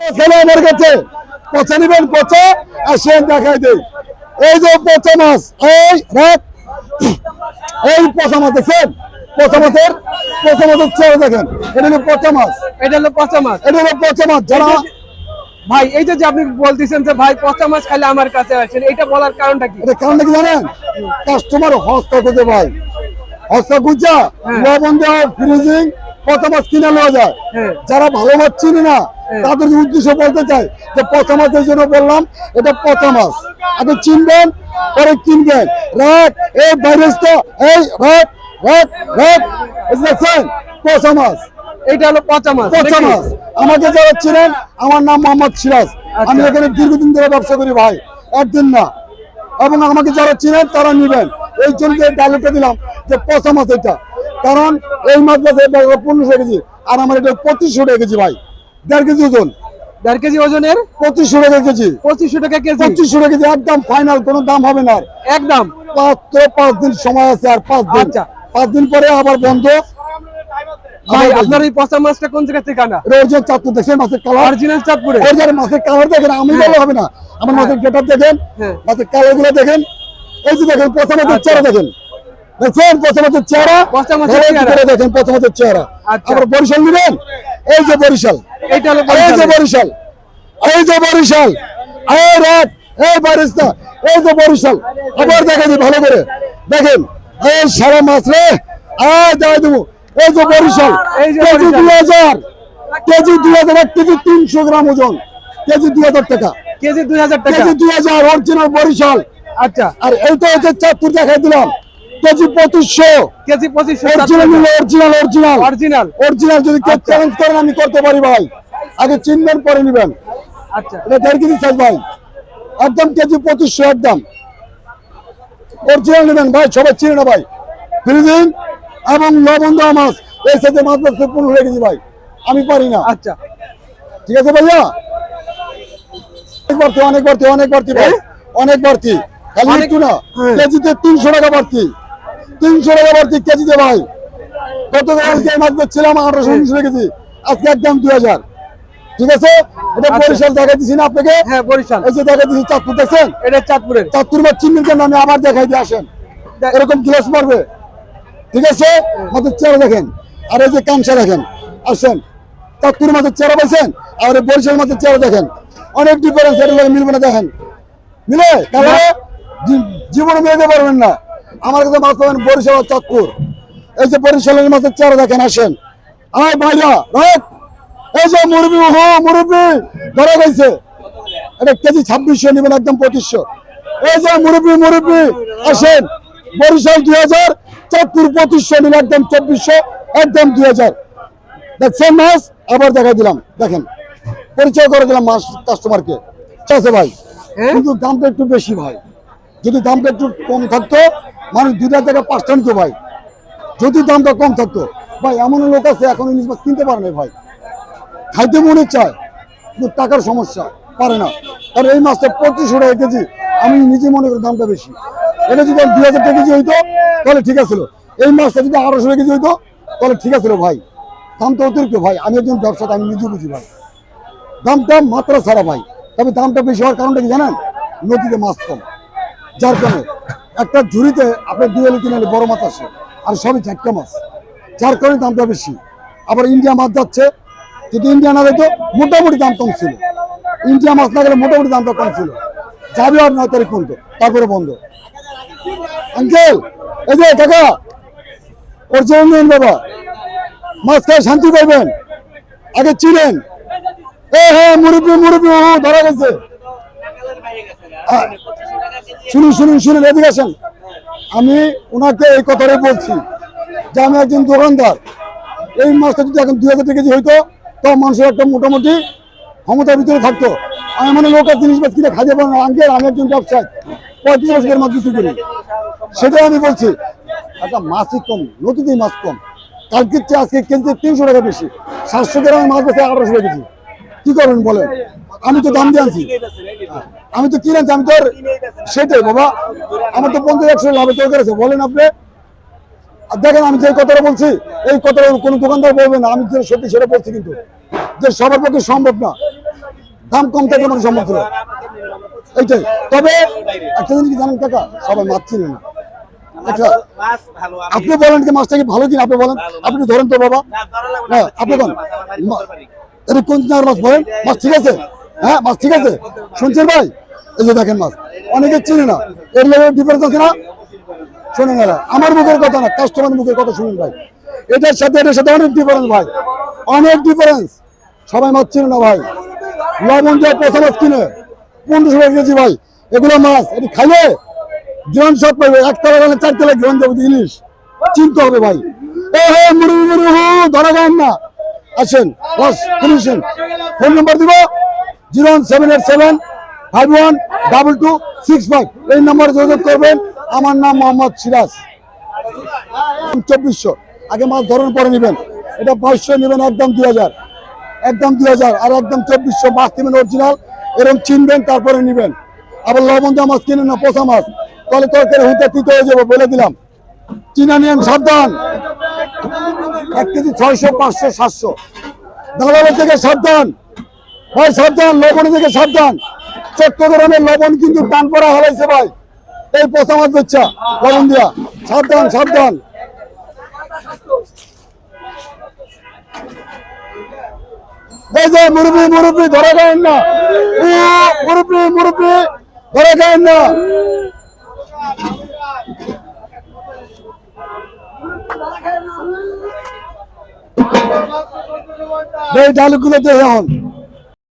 খেলে আমার কাছে? পচা নিবেন পচা আসেন দেখাই দেই। এই যে পচা মাছ এই রাখ। এই পচা মাছ দেখছেন? পচা মাছের পচা মাছের চেহারা দেখেন এটা হলো পচা মাছ। এটা হলো পচা মাছ। এটা হলো পচা মাছ যারা ভাই এই যে আপনি বলতেছেন যে ভাই পচা মাছ খাইলে আমার কাছে আসেন এটা বলার কারণটা কি? এটা কারণ কি জানেন? কাস্টমার হস্তা খুঁজে ভাই হস্তা খুঁজা। লবণ দেওয়া ফ্রিজিং পচা মাছ কিনে নেওয়া যায়। হ্যাঁ। যারা ভালো মাছ চিনে না হ্যাঁ। তাদের উদ্দেশ্য বলতে চাই যে পচা মাছের জন্য বললাম এটা পচা মাছ। আপনি চিনবেন পরে কিনবেন। রাত এই ভাইরাসটা এই রাত রাত রাত দেখছেন পচা মাছ। এটা হলো পচা মাছ পচা মাছ। আমাকে যারা চিনেন আমার নাম মোহাম্মদ সিরাজ। আচ্ছা। আমি এখানে দীর্ঘদিন ধরে ব্যবসা করি ভাই একদিন না। এবং আমাকে যারা চিনেন তারা নিবেন। এই জন্য ডায়লগটা দিলাম যে পচা মাছ এটা। কারণ এই মাছ পনেরোশো কেজি আর আমার এটা পঁচিশশো টাকা কেজি ভাই। দেড় কেজি ওজন। দেড় কেজি ওজনের? পঁচিশশো টাকা কেজি। পঁচিশশো টাকা কেজি। পঁচিশশো টাকা কেজি একদম ফাইনাল কোনো দাম হবে না। একদম। মাত্র পাঁচ দিন সময় আছে আর পাঁচ দিন। আচ্ছা। পাঁচ দিন পরে আবার বন্ধ। ভাই আপনার এই পচা মাছটা কোন জায়গা থেকে আনা? মাছের কালার অরিজিনাল চাঁদপুরে? ওই যে মাছের কালার দেখেন আমি বলে হবে না। আমার মাছের দেখেন হ্যাঁ। মাছের কালারগুলো দেখেন। এই যে দেখেন পচা মাছের আচ্ছা। চেহারা দেখেন। দেখছেন মাছের চেহারা দেখেন চেহারা। আচ্ছা। বরিশাল নিবেন? এই যে বরিশাল। এই যে বরিশাল। এই যে বরিশাল। এই রাত এই বারিস্তা এই যে বরিশাল। আবার ভালো করে। দেখেন এই সারা মাছ রে দেবো। এই যে বরিশাল কেজি দুই হাজার কেজি দুই হাজার এক কেজি তিনশো গ্রাম ওজন। কেজি দুই হাজার টাকা। কেজি দুই হাজার টাকা। কেজি দুই হাজার অরিজিনাল বরিশাল। আচ্ছা। আর এইটা হচ্ছে চাঁদপুর দেখাই দিলাম। কেজি পঁচিশশো। কেজি পঁচিশশো original original original original original যদি কেউ। চ্যালেঞ্জ করেন আমি করতে পারি ভাই। আগে চিনবেন পরে নিবেন। আচ্ছা। এটা দেড় কেজি সাইজ ভাই। একদম কেজি পঁচিশশো একদম। অরিজিনাল নেবেন ভাই সবাই চিনে না ভাই। এবং লবণ দেওয়া মাছ। এই সাথে মাছ মাছ পনেরো হয়ে গেছি ভাই। আমি পারি না। আচ্ছা। ঠিক আছে ভাইয়া? অনেক বাড়তি অনেক বাড়তি অনেক বাড়তি ভাই। অনেক বাড়তি। খালি একটু না। হ্যাঁ। কেজিতে তিনশো টাকা বাড়তি। তিনশো টাকা বাড়তি কেজিতে ভাই। গতকালকে মাছ বেচছিলাম আঠারোশো উনিশশো কেজি। আজকে একদম দুই হাজার। ঠিক আছে? এটা আচ্ছা। বরিশাল দেখা দিছি না আপনাকে? হ্যাঁ বরিশাল। এই যে দেখা দিছি চাঁদপুর দেখছেন? এটা চাঁদপুরের। চাঁদপুর মাছ চিনবেন কেন আমি আবার দেখাই দিয়ে আসেন। এরকম গ্লাস মারবে। ঠিক আছে? মাছের চেহারা দেখেন। আর এই যে কামসা দেখেন। আসেন। চাঁদপুর মাছের চেহারা পাইছেন? আর এই বরিশাল মাছের চেহারা দেখেন। অনেক ডিফারেন্স এর লাগে মিলবে না দেখেন। মিলে? কালারে জীবনে মেয়েতে পারবেন না। আমার কাছে মাছ পাবেন বরিশাল চাঁদপুর। এই যে বরিশালের মাছের চেহারা দেখেন আসেন। আয় ভাইরা রাইট এই যে মুরবি হো মুরবি ধরা গেছে। এটা কেজি ছাব্বিশশো নেবেন একদম পঁচিশশো। এই যে মুরব্বী মুরব্বী আসেন। বরিশাল দুই হাজার চাঁদপুর পঁচিশশো নিলে একদম চব্বিশশো একদম দুই হাজার দেখছেন মাছ আবার দেখাই দিলাম। দেখেন পরিচয় করে দিলাম মাছ কাস্টমারকে আছে ভাই? হ্যাঁ? কিন্তু দামটা একটু বেশি ভাই। যদি দামটা একটু কম থাকতো মানুষ দুটা থেকে পাঁচটা নিত ভাই। যদি দামটা কম থাকতো। ভাই, এমন লোক আছে, এখন ইলিশ মাছ কিনতে পারে না ভাই। খাইতে মনে চায়, কিন্তু টাকার সমস্যা, পারে না। কারণ এই মাছটা পঁচিশশো টাকা কেজি, আমি নিজে মনে করি দামটা বেশি। এটা যদি দুই হাজার টাকা কেজি হইতো, তাহলে ঠিক আছে এই মাছটা যদি আড়াইশো টাকা কেজি হইতো, তাহলে ঠিক আছে ভাই। দামটা অতিরিক্ত ভাই, আমি একজন ব্যবসাটা আমি নিজে বুঝি ভাই। দামটা মাত্রা ছাড়া ভাই। তবে দামটা বেশি হওয়ার কারণটা কি জানেন? নদীতে মাছ কম। যার কারণে একটা ঝুড়িতে আপনার দুই এলে তিন বড় মাছ আসে আর সবই চারটা মাছ। যার কারণে দামটা বেশি। আবার ইন্ডিয়া মাছ যাচ্ছে যদি ইন্ডিয়া না যেত মোটামুটি দাম কম ছিল। ইন্ডিয়া মাছ না গেলে মোটামুটি দামটা কম ছিল। যাবে আর নয় তারিখ পর্যন্ত তারপরে বন্ধ। আঙ্কেল এই যে কাকা ওর জন্য বাবা। মাছ খায় শান্তি পাইবেন। আগে চিনেন। এ হ্যাঁ মুরব্বী মুরব্বী ও ধরা গেছে। আহ, শুনুন শুনুন শুনুন, এদিকে আসেন। আমি ওনাকে এই কথাটাই বলছি যে আমি একজন দোকানদার। এই মাছটা যদি এখন দুই হাজার কেজি হইতো তো মানুষের একটা মোটামুটি ক্ষমতার ভিতরে থাকতো। আমি মনে লোকের জিনিস মাছ কিনে খাইতে পারব আঙ্কেল, আমি একজন ব্যবসায়ী। পঁয়ত্রিশ বছরের মাছ বিক্রি করি। সেটাই আমি বলছি। একটা মাছই কম নদীতেই মাছ কম। কালকের চেয়ে আজকে কেজিতে তিনশো টাকা বেশি। সাতশো গ্রামের মাছ বেশি আঠারোশো টাকা কেজি। কি করবেন বলেন? আমি তো দাম দিয়ে আনছি। আমি তো কিনে আনছি আমি তো সেটাই বাবা। আমার তো পঞ্চাশ একশো লাভে তৈরি করেছে বলেন আপনি। আর দেখেন আমি যে কথাটা বলছি এই কথাটা কোনো দোকানদার বলবে না। আমি যে সত্যি সেটা বলছি কিন্তু যে সবার পক্ষে সম্ভব না। দাম কম থাকলে মানে সম্ভব ছিল। এইটাই। তবে একটা জিনিস জানেন কাকা? সবাই মাছ চিনে না। আচ্ছা আপনি বলেন কি মাছটা কি ভালো কিনা? আপনি বলেন। আপনি ধরেন তো বাবা। হ্যাঁ আপনি বলেন। এটা কোন মাছ বলেন? মাছ ঠিক আছে? হ্যাঁ মাছ ঠিক আছে? শুনছেন ভাই? এই যে দেখেন মাছ। অনেকে চিনে না। এর লেগে ডিফারেন্স আছে না? শুনুন এরা। আমার মুখের কথা না কাস্টমার মুখের কথা শুনুন ভাই। এটার সাথে এটার সাথে অনেক ডিফারেন্স ভাই। অনেক ডিফারেন্স সবাই মাছ চিনে না ভাই। লবণ দিয়ে পচা মাছ কিনে। পনেরোশো টাকা কেজি ভাই। এগুলো মাছ, এটি খাইলে জীবন সব পাইবে। একতলা গেলে চারতলা জীবন যাবে ইলিশ চিনতে হবে ভাই। এ হে মুড়ি হু, ধরা না। আসেন ফোন নাম্বার দিব? Zero one seven eight seven five one double two six five. এই নাম্বারে যোগাযোগ করবেন। আমার নাম মোহাম্মদ সিরাজ। চব্বিশশো। আগে মাছ ধরন পরে নেবেন। এটা বাইশশো নেবেন, একদম দুই হাজার। একদম দুই হাজার আর একদম চব্বিশশো। মাছ নেবেন অরিজিনাল এরকম চিনবেন, তারপরে নেবেন। আবার লবণ দেওয়া মাছ কিনেন না, পচা মাছ। তাহলে তরকারি হুঁতে তিতে হয়ে যাব, বলে দিলাম। চিনা নিয়েন সাবধান। এক কেজি ছয়শো, পাঁচশো, সাতশো। দালালের থেকে সাবধান। ভাই, সাবধান লবণের থেকে সাবধান। চট্টগ্রামের লবণ কিন্তু টান পড়া হলাইছে ভাই। এই বেচ্ছা লবণ দিয়া। সাবধান সাবধান। এই ধরে না। মুরব্বী মুরব্বী, ধরে গায়েন না। এই ডালগুলো দেখে